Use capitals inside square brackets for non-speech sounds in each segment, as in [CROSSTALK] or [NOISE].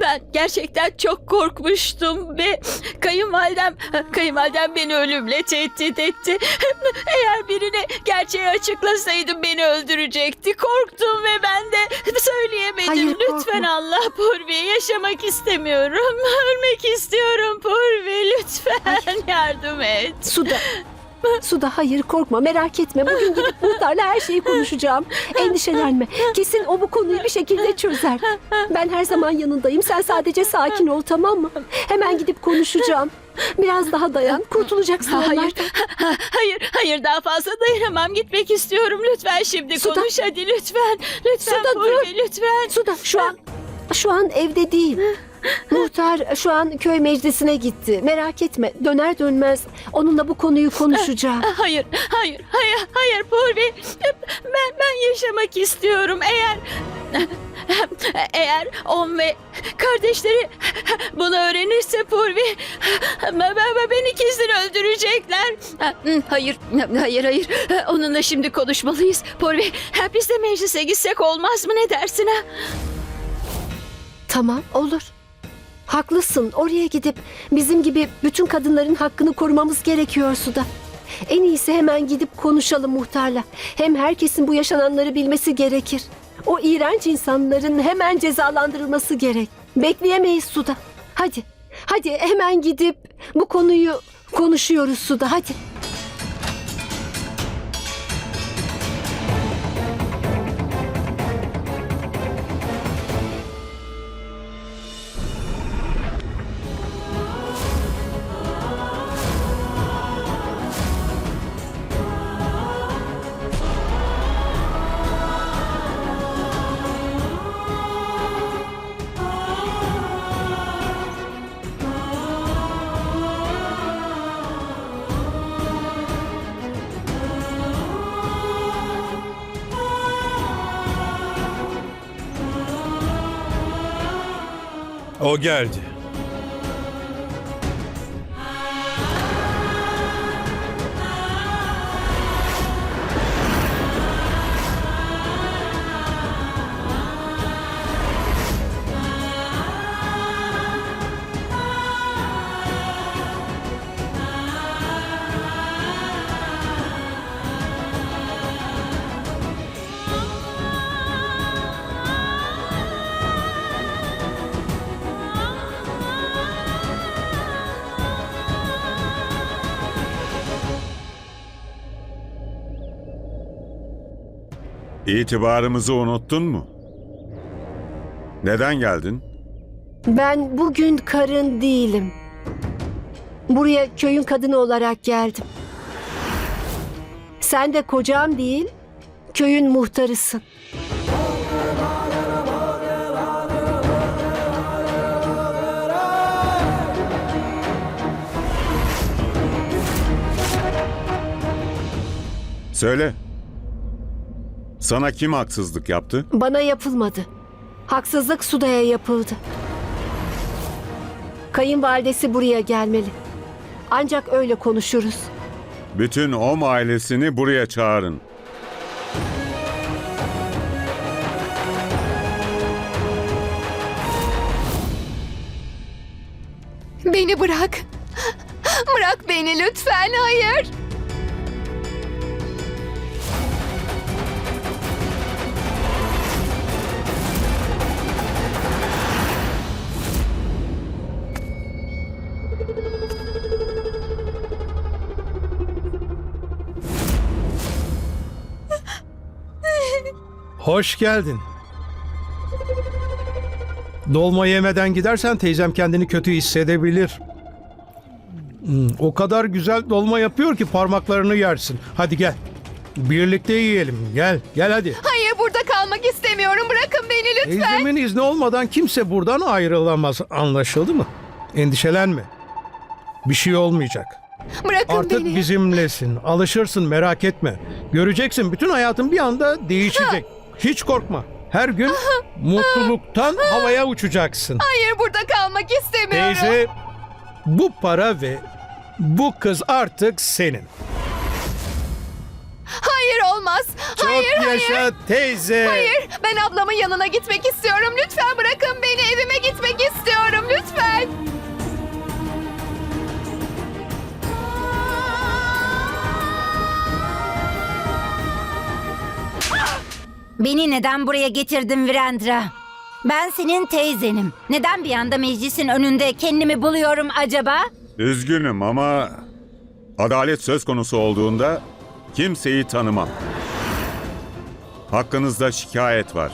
Ben gerçekten çok korkmuştum ve kayınvalidem, kayınvalidem beni ölümle tehdit etti. Eğer birine gerçeği açıklasaydım beni öldürecekti. Korktum ve ben de söyleyemedim. Hayır, lütfen korkma. Allah Purvi yaşamak istemiyorum. [LAUGHS] Ölmek istiyorum Purvi lütfen yardım et. Suda. Suda hayır korkma merak etme. Bugün gidip muhtarla her şeyi konuşacağım. Endişelenme. Kesin o bu konuyu bir şekilde çözer. Ben her zaman yanındayım. Sen sadece sakin ol tamam mı? Hemen gidip konuşacağım. Biraz daha dayan. Kurtulacaksın Hayır, onlardan. ha- hayır, hayır daha fazla dayanamam. Gitmek istiyorum. Lütfen şimdi Suda- konuş hadi lütfen. Lütfen Suda, Purvi lütfen. Suda şu an şu an evde değil. Muhtar şu an köy meclisine gitti. Merak etme. Döner dönmez onunla bu konuyu konuşacağım. Hayır, hayır, hayır, hayır Purvi. Ben, ben yaşamak istiyorum. Eğer... Eğer on ve kardeşleri bunu öğrenirse Purvi ben- ben- beni kesin öldürecekler. Hayır, hayır, hayır. Onunla şimdi konuşmalıyız. Purvi, biz de meclise gitsek olmaz mı ne dersin ha? Tamam olur. Haklısın. Oraya gidip bizim gibi bütün kadınların hakkını korumamız gerekiyor Suda. En iyisi hemen gidip konuşalım muhtarla. Hem herkesin bu yaşananları bilmesi gerekir. O iğrenç insanların hemen cezalandırılması gerek. Bekleyemeyiz Suda. Hadi. Hadi hemen gidip bu konuyu konuşuyoruz Suda. Hadi. O geldi. İtibarımızı unuttun mu? Neden geldin? Ben bugün karın değilim. Buraya köyün kadını olarak geldim. Sen de kocam değil, köyün muhtarısın. Söyle. Sana kim haksızlık yaptı? Bana yapılmadı. Haksızlık Suda'ya yapıldı. Kayınvalidesi buraya gelmeli. Ancak öyle konuşuruz. Bütün Om ailesini buraya çağırın. Beni bırak. Bırak beni lütfen. Hayır. Hoş geldin. Dolma yemeden gidersen teyzem kendini kötü hissedebilir. Hmm, o kadar güzel dolma yapıyor ki parmaklarını yersin. Hadi gel. Birlikte yiyelim. Gel, gel hadi. Hayır burada kalmak istemiyorum. Bırakın beni lütfen. Teyzemin izni olmadan kimse buradan ayrılamaz. Anlaşıldı mı? Endişelenme. Bir şey olmayacak. Bırakın Artık beni. bizimlesin. Alışırsın merak etme. Göreceksin bütün hayatın bir anda değişecek. [LAUGHS] Hiç korkma. Her gün [LAUGHS] mutluluktan [LAUGHS] havaya uçacaksın. Hayır burada kalmak istemiyorum. Teyze bu para ve bu kız artık senin. Hayır olmaz. Çok hayır yaşa hayır. teyze. Hayır ben ablamın yanına gitmek istiyorum. Lütfen bırakın beni evime gitmek Beni neden buraya getirdin Virendra? Ben senin teyzenim. Neden bir anda meclisin önünde kendimi buluyorum acaba? Üzgünüm ama adalet söz konusu olduğunda kimseyi tanımam. Hakkınızda şikayet var.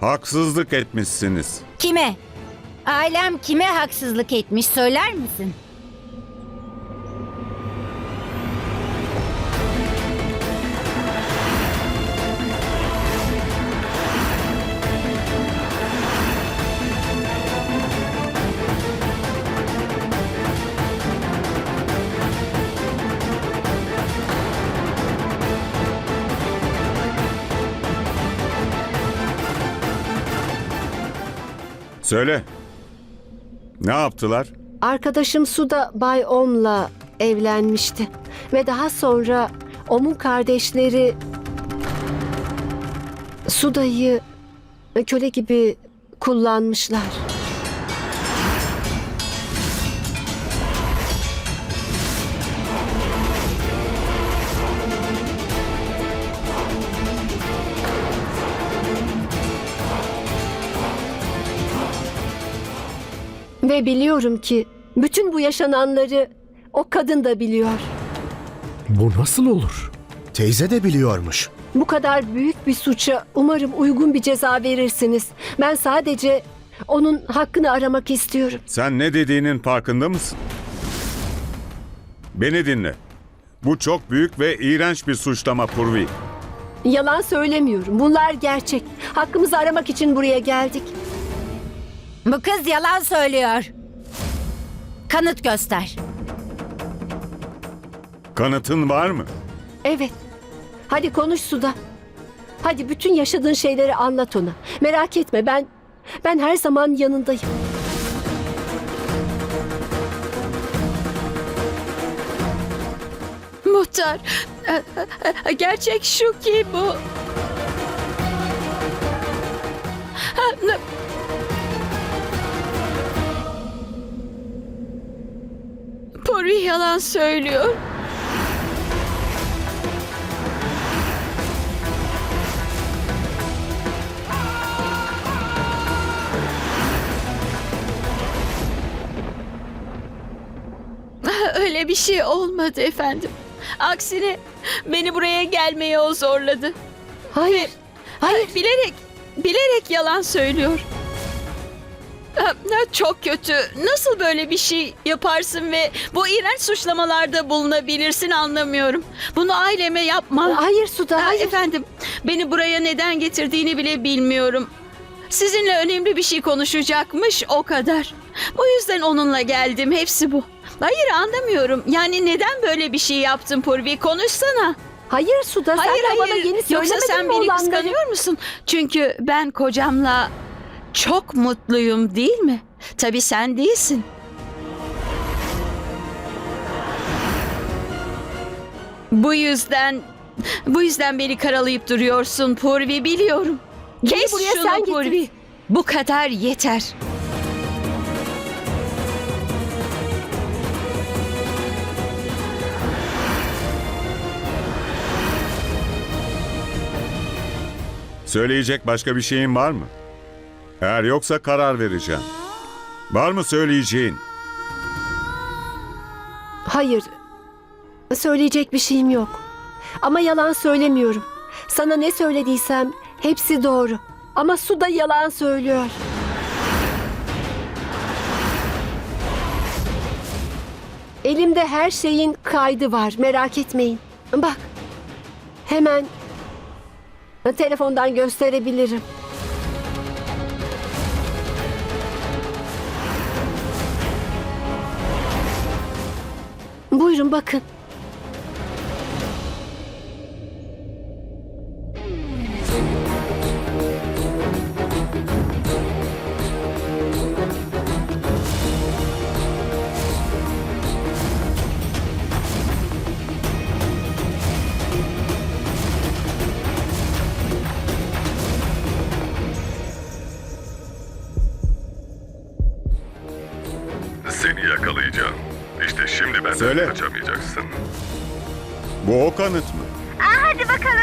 Haksızlık etmişsiniz. Kime? Ailem kime haksızlık etmiş söyler misin? Söyle. Ne yaptılar? Arkadaşım Suda Bay Om'la evlenmişti. Ve daha sonra Om'un kardeşleri Suda'yı köle gibi kullanmışlar. Ve biliyorum ki bütün bu yaşananları o kadın da biliyor. Bu nasıl olur? Teyze de biliyormuş. Bu kadar büyük bir suça umarım uygun bir ceza verirsiniz. Ben sadece onun hakkını aramak istiyorum. Sen ne dediğinin farkında mısın? Beni dinle. Bu çok büyük ve iğrenç bir suçlama Purvi. Yalan söylemiyorum. Bunlar gerçek. Hakkımızı aramak için buraya geldik. Bu kız yalan söylüyor. Kanıt göster. Kanıtın var mı? Evet. Hadi konuş Suda. Hadi bütün yaşadığın şeyleri anlat ona. Merak etme ben ben her zaman yanındayım. Muhtar, gerçek şu ki bu... Puri yalan söylüyor. [LAUGHS] Öyle bir şey olmadı efendim. Aksine beni buraya gelmeye o zorladı. Hayır. Hayır, bilerek, bilerek yalan söylüyor. Çok kötü. Nasıl böyle bir şey yaparsın ve bu iğrenç suçlamalarda bulunabilirsin anlamıyorum. Bunu aileme yapma. Hayır Suda. Ha, Hayır. efendim, beni buraya neden getirdiğini bile bilmiyorum. Sizinle önemli bir şey konuşacakmış o kadar. Bu yüzden onunla geldim. Hepsi bu. Hayır anlamıyorum. Yani neden böyle bir şey yaptın Purvi? Konuşsana. Hayır Suda. Hayır sen hayır. bana yeni Yoksa söylemedin sen mi beni olanları? kıskanıyor musun? Çünkü ben kocamla çok mutluyum değil mi? Tabii sen değilsin. Bu yüzden bu yüzden beni karalayıp duruyorsun Purvi biliyorum. Kes buraya şunu sen. Purvi. Bu kadar yeter. Söyleyecek başka bir şeyin var mı? Eğer yoksa karar vereceğim. Var mı söyleyeceğin? Hayır. Söyleyecek bir şeyim yok. Ama yalan söylemiyorum. Sana ne söylediysem hepsi doğru. Ama Su da yalan söylüyor. Elimde her şeyin kaydı var. Merak etmeyin. Bak. Hemen telefondan gösterebilirim. Buyurun bakın. Söyle. kaçamayacaksın. Bu o kanıt mı? Hadi bakalım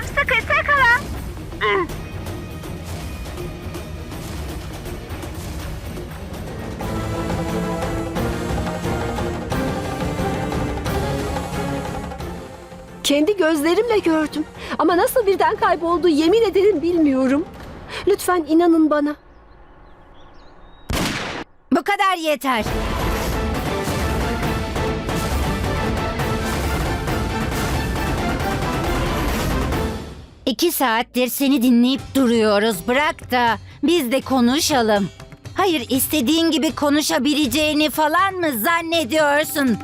Kendi gözlerimle gördüm. Ama nasıl birden kayboldu yemin ederim bilmiyorum. Lütfen inanın bana. Bu kadar yeter. İki saattir seni dinleyip duruyoruz. Bırak da biz de konuşalım. Hayır istediğin gibi konuşabileceğini falan mı zannediyorsun?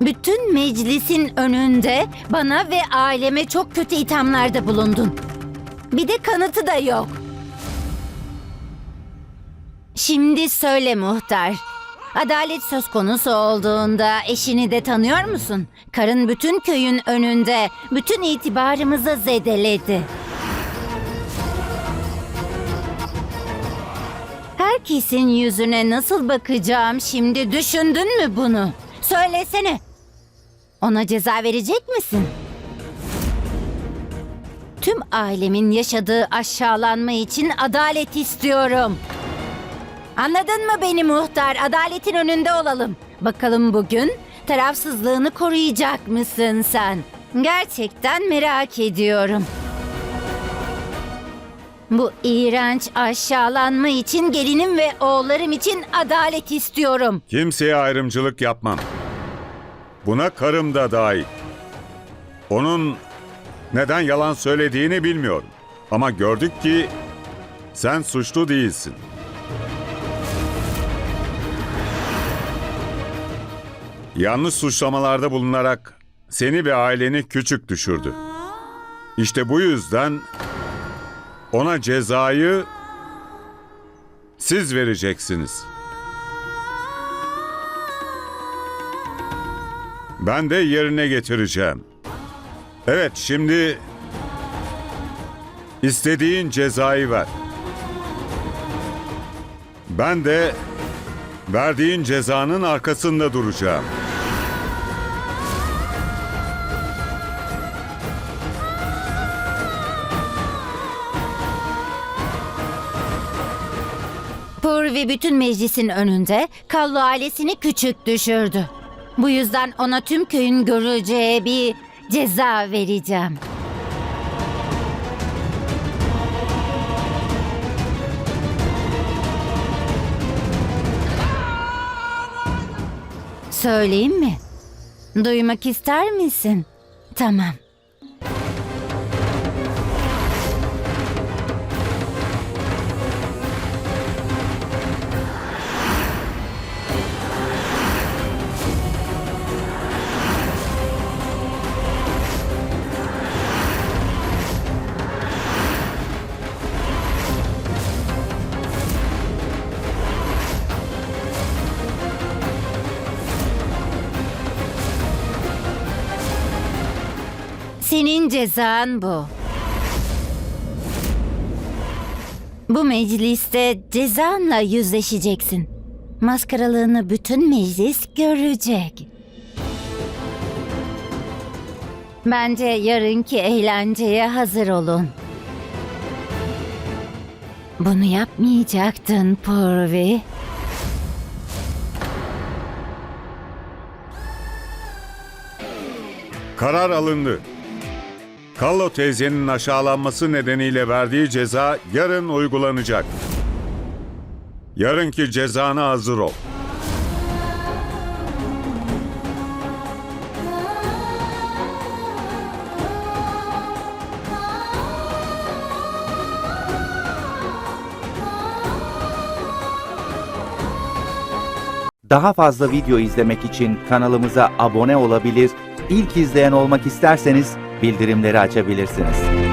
Bütün meclisin önünde bana ve aileme çok kötü ithamlarda bulundun. Bir de kanıtı da yok. Şimdi söyle muhtar. Adalet söz konusu olduğunda eşini de tanıyor musun? Karın bütün köyün önünde bütün itibarımızı zedeledi. Herkesin yüzüne nasıl bakacağım şimdi düşündün mü bunu? Söylesene. Ona ceza verecek misin? Tüm ailemin yaşadığı aşağılanma için adalet istiyorum. Anladın mı beni muhtar? Adaletin önünde olalım. Bakalım bugün tarafsızlığını koruyacak mısın sen? Gerçekten merak ediyorum. Bu iğrenç aşağılanma için gelinim ve oğullarım için adalet istiyorum. Kimseye ayrımcılık yapmam. Buna karım da dahil. Onun neden yalan söylediğini bilmiyorum. Ama gördük ki sen suçlu değilsin. Yanlış suçlamalarda bulunarak seni ve aileni küçük düşürdü. İşte bu yüzden ona cezayı siz vereceksiniz. Ben de yerine getireceğim. Evet, şimdi istediğin cezayı ver. Ben de verdiğin cezanın arkasında duracağım. Purvi bütün meclisin önünde Kallo ailesini küçük düşürdü. Bu yüzden ona tüm köyün göreceği bir ceza vereceğim. Söyleyeyim mi? Duymak ister misin? Tamam. Senin cezan bu. Bu mecliste cezanla yüzleşeceksin. Maskaralığını bütün meclis görecek. Bence yarınki eğlenceye hazır olun. Bunu yapmayacaktın Purvi. Karar alındı. Kallo teyzenin aşağılanması nedeniyle verdiği ceza yarın uygulanacak. Yarınki cezana hazır ol. Daha fazla video izlemek için kanalımıza abone olabilir, ilk izleyen olmak isterseniz bildirimleri açabilirsiniz.